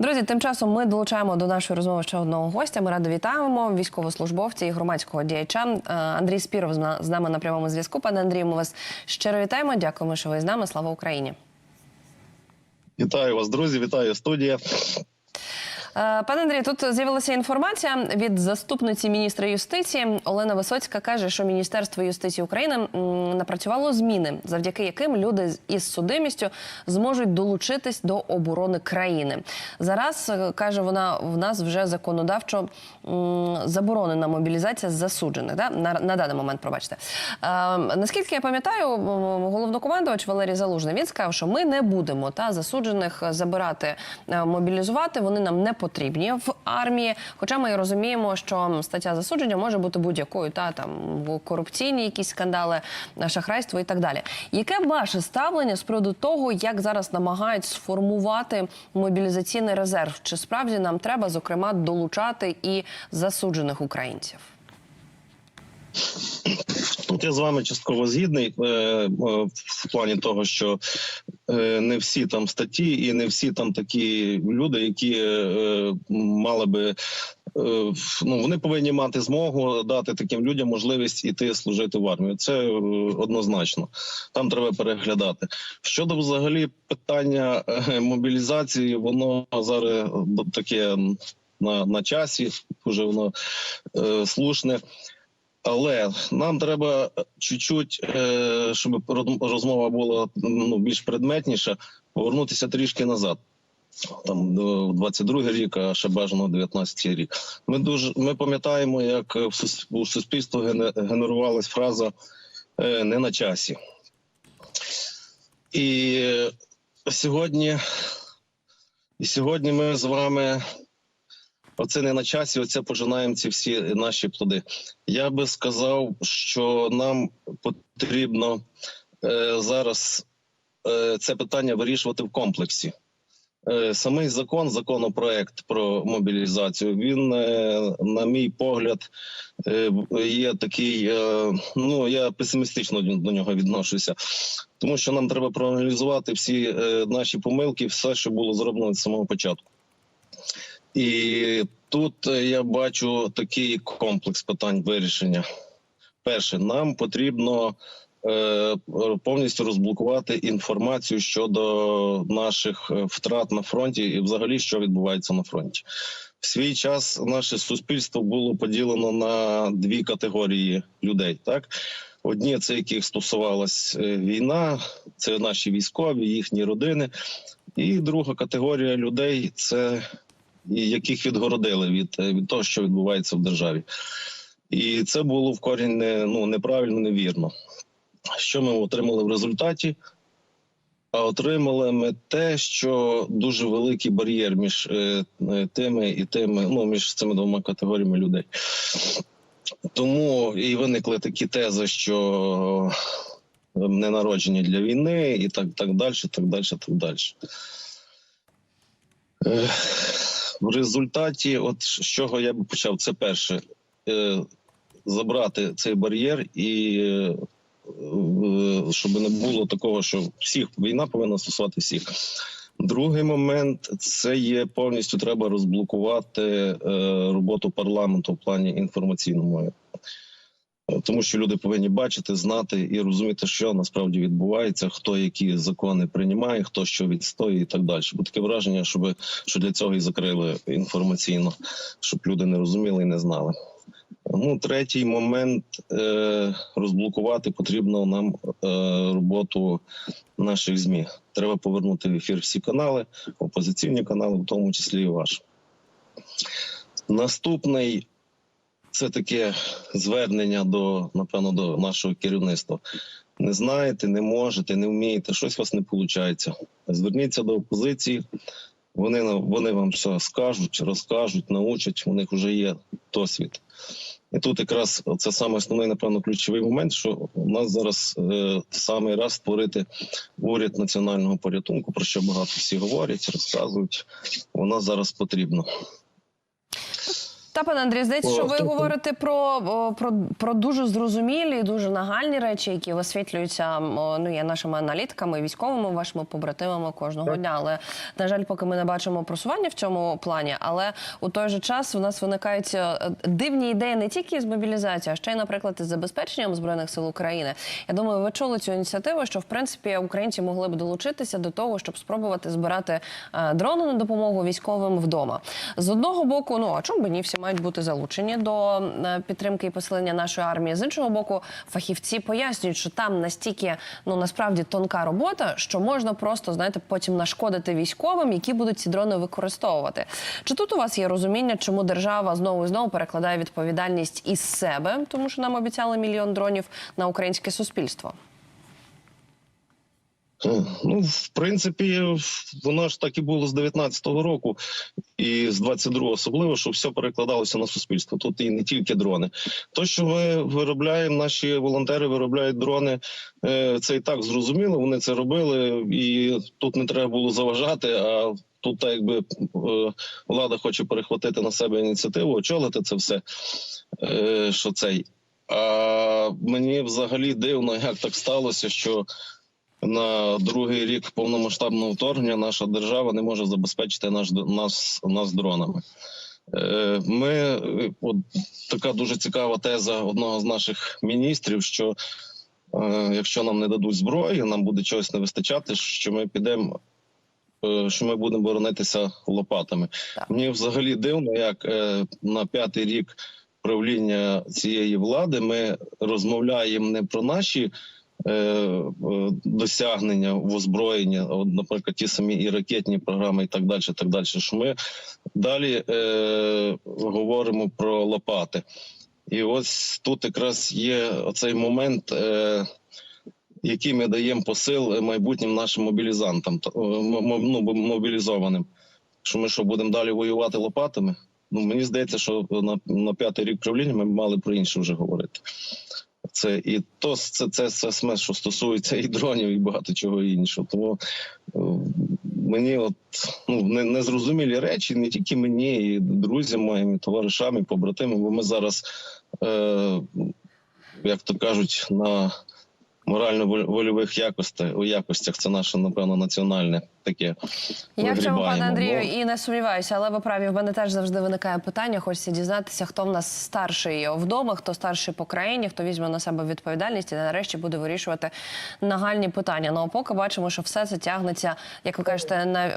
Друзі, тим часом ми долучаємо до нашої розмови ще одного гостя. Ми радо вітаємо військовослужбовця і громадського діяча Е, Андрій Спіров з нами на прямому зв'язку. Пане Андрію, ми вас щиро вітаємо. Дякуємо, що ви з нами. Слава Україні. Вітаю вас, друзі! Вітаю студія. Е, Пане Андрій, тут з'явилася інформація від заступниці міністра юстиції Олена Висоцька каже, що Міністерство юстиції України напрацювало зміни, завдяки яким люди із судимістю зможуть долучитись до оборони країни. Зараз е, каже вона, в нас вже законодавчо заборонена мобілізація засуджених. Да? На, на даний момент, пробачте. Е, наскільки я пам'ятаю, головнокомандувач Валерій Залужний він сказав, що ми не будемо та засуджених забирати, е, мобілізувати. Вони нам не потрібні в армії. Хоча ми розуміємо, що стаття засудження може бути будь-якою, та там корупційні якісь скандали, шахрайство і так далі. Яке ваше ставлення з приводу того, як зараз намагають сформувати мобілізаційний резерв? Чи справді нам треба зокрема долучати і засуджених українців? Тут я з вами частково згідний е, е, в плані того, що е, не всі там статті і не всі там такі люди, які мали би. Ну, вони повинні мати змогу дати таким людям можливість іти служити в армію. Це однозначно. Там треба переглядати. Щодо взагалі питання мобілізації, воно зараз таке на, на часі, дуже воно е, слушне. Але нам треба чуть-чуть, е, щоб розмова була ну, більш предметніша, повернутися трішки назад. Там до 22 рік, а ще бажано 19 рік. Ми дуже ми пам'ятаємо, як у суспільстві гене- генерувалась фраза е, не на часі. І сьогодні, і сьогодні ми з вами Оце не на часі. Оце пожинаємо ці всі наші плоди. Я би сказав, що нам потрібно е, зараз е, це питання вирішувати в комплексі. Е, самий закон, законопроект про мобілізацію, він, е, на мій погляд, е, є такий. Е, ну я песимістично до нього відношуся, тому що нам треба проаналізувати всі е, наші помилки, все, що було зроблено з самого початку. І тут е, я бачу такий комплекс питань вирішення. Перше, нам потрібно е, повністю розблокувати інформацію щодо наших е, втрат на фронті і, взагалі, що відбувається на фронті. В свій час наше суспільство було поділено на дві категорії людей. Так, одні це яких стосувалась е, війна, це наші військові, їхні родини. І друга категорія людей це яких відгородили від, е, від того, що відбувається в державі. І це було в корінь не, ну, неправильно, невірно. Що ми отримали в результаті? А отримали ми те, що дуже великий бар'єр між е, е, тими і тими, ну між цими двома категоріями людей. Тому і виникли такі тези, що не народжені для війни, і так, так далі, так далі, так далі. В результаті, от з чого я би почав, це перше е, забрати цей бар'єр і е, щоб не було такого, що всіх війна повинна стосувати всіх. Другий момент це є повністю треба розблокувати е, роботу парламенту в плані інформаційному. Е, Тому що люди повинні бачити, знати і розуміти, що насправді відбувається, хто які закони приймає, хто що відстоює і так далі. Бо таке враження, щоб що для цього і закрили інформаційно, щоб люди не розуміли і не знали. Ну, третій момент е, розблокувати потрібно нам е, роботу наших змі. Треба повернути в ефір всі канали, опозиційні канали, в тому числі і ваш. Наступний це таке звернення до, напевно, до нашого керівництва. Не знаєте, не можете, не вмієте, щось у вас не виходить. Зверніться до опозиції, вони, вони вам все скажуть, розкажуть, научать, у них вже є досвід. І тут якраз це саме основний, напевно, ключовий момент, що у нас зараз е, самий раз створити уряд національного порятунку, про що багато всі говорять, розказують. Воно зараз потрібно. Та пане Андрій, здається, що ви говорите про, про, про дуже зрозумілі, дуже нагальні речі, які висвітлюються ну, є нашими аналітиками, військовими, вашими побратимами кожного дня. Але на жаль, поки ми не бачимо просування в цьому плані. Але у той же час в нас виникають е, дивні ідеї не тільки з мобілізацією, а ще й, наприклад, із забезпеченням збройних сил України. Я думаю, ви чули цю ініціативу, що в принципі українці могли б долучитися до того, щоб спробувати збирати е, дрони на допомогу військовим вдома. З одного боку, ну а чому б ні, всі мають бути залучені до е, підтримки і посилення нашої армії. З іншого боку, фахівці пояснюють, що там настільки ну насправді тонка робота, що можна просто знаєте потім нашкодити військовим, які будуть ці дрони використовувати. Чи тут у вас є розуміння, чому держава знову і знову перекладає відповідальність із себе, тому що нам обіцяли мільйон дронів на українське суспільство? Ну, в принципі, воно ж так і було з 19-го року, і з 22-го особливо, що все перекладалося на суспільство. Тут і не тільки дрони. То, що ми виробляємо, наші волонтери виробляють дрони, е, це і так зрозуміло. Вони це робили, і тут не треба було заважати. А тут, так якби е, влада хоче перехватити на себе ініціативу, очолити це все. е, Що цей. А мені взагалі дивно, як так сталося, що на другий рік повномасштабного вторгнення наша держава не може забезпечити наш нас, нас дронами. Е, Ми е, от така дуже цікава теза одного з наших міністрів, що е, якщо нам не дадуть зброї, нам буде чогось не вистачати, що ми підемо. Що ми будемо боронитися лопатами. Так. Мені взагалі дивно, як е, на п'ятий рік правління цієї влади ми розмовляємо не про наші досягнення в озброєнні, наприклад, ті самі і ракетні програми, і так далі. Так далі. Що ми далі е, говоримо про лопати. І ось тут якраз є оцей момент, е, який ми даємо посил майбутнім нашим мобілізантам, е, ну, мобілізованим. Що ми що будемо далі воювати лопатами? Ну мені здається, що на, на п'ятий рік правління ми мали про інше вже говорити. Це і то це, це, смес, що стосується і дронів, і багато чого іншого. Тому е, мені от ну не, незрозумілі речі, не тільки мені, і друзям моїм, і товаришам, і побратимам, бо ми зараз, е, як то кажуть, на морально-вольових якостях, у якостях це наше, напевно, національне таке. Я в цьому, пане. Андрію, і не сумніваюся, але ви праві, в мене теж завжди виникає питання. Хочеться дізнатися, хто в нас старший вдома, хто старший по країні, хто візьме на себе відповідальність і нарешті буде вирішувати нагальні питання. Ну а поки бачимо, що все це тягнеться, як ви кажете, на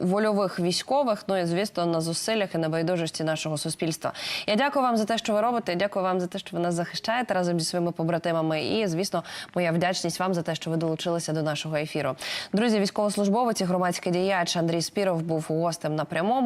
вольових військових. Ну і звісно, на зусиллях і на байдужості нашого суспільства. Я дякую вам за те, що ви робите. Дякую вам за те, що ви нас захищаєте разом зі своїми побратимами. І звісно, моя вдячність вам за те, що ви долучилися до нашого ефіру. Друзі, військовослужбовець і громадський діяч Андрій Спіров був гостем на прямому.